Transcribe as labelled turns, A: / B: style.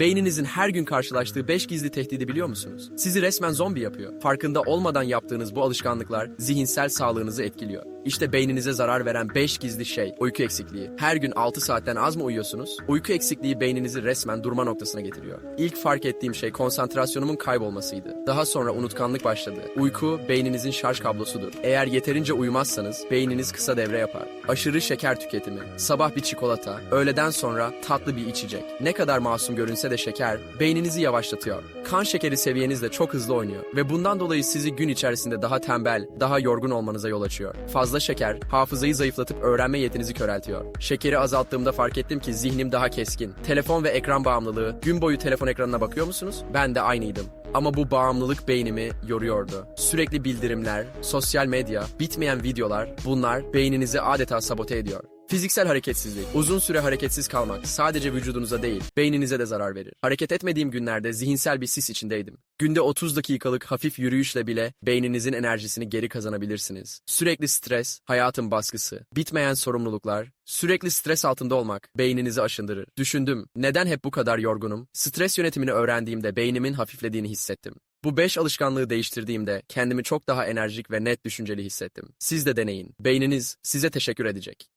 A: Beyninizin her gün karşılaştığı 5 gizli tehdidi biliyor musunuz? Sizi resmen zombi yapıyor. Farkında olmadan yaptığınız bu alışkanlıklar zihinsel sağlığınızı etkiliyor. İşte beyninize zarar veren 5 gizli şey uyku eksikliği. Her gün 6 saatten az mı uyuyorsunuz? Uyku eksikliği beyninizi resmen durma noktasına getiriyor. İlk fark ettiğim şey konsantrasyonumun kaybolmasıydı. Daha sonra unutkanlık başladı. Uyku beyninizin şarj kablosudur. Eğer yeterince uyumazsanız beyniniz kısa devre yapar. Aşırı şeker tüketimi, sabah bir çikolata, öğleden sonra tatlı bir içecek. Ne kadar masum görünse de şeker beyninizi yavaşlatıyor. Kan şekeri seviyeniz de çok hızlı oynuyor ve bundan dolayı sizi gün içerisinde daha tembel, daha yorgun olmanıza yol açıyor. Fazla şeker hafızayı zayıflatıp öğrenme yetinizi köreltiyor. Şekeri azalttığımda fark ettim ki zihnim daha keskin. Telefon ve ekran bağımlılığı. Gün boyu telefon ekranına bakıyor musunuz? Ben de aynıydım. Ama bu bağımlılık beynimi yoruyordu. Sürekli bildirimler, sosyal medya, bitmeyen videolar bunlar beyninizi adeta sabote ediyor. Fiziksel hareketsizlik, uzun süre hareketsiz kalmak sadece vücudunuza değil, beyninize de zarar verir. Hareket etmediğim günlerde zihinsel bir sis içindeydim. Günde 30 dakikalık hafif yürüyüşle bile beyninizin enerjisini geri kazanabilirsiniz. Sürekli stres, hayatın baskısı, bitmeyen sorumluluklar, sürekli stres altında olmak beyninizi aşındırır. Düşündüm, neden hep bu kadar yorgunum? Stres yönetimini öğrendiğimde beynimin hafiflediğini hissettim. Bu 5 alışkanlığı değiştirdiğimde kendimi çok daha enerjik ve net düşünceli hissettim. Siz de deneyin. Beyniniz size teşekkür edecek.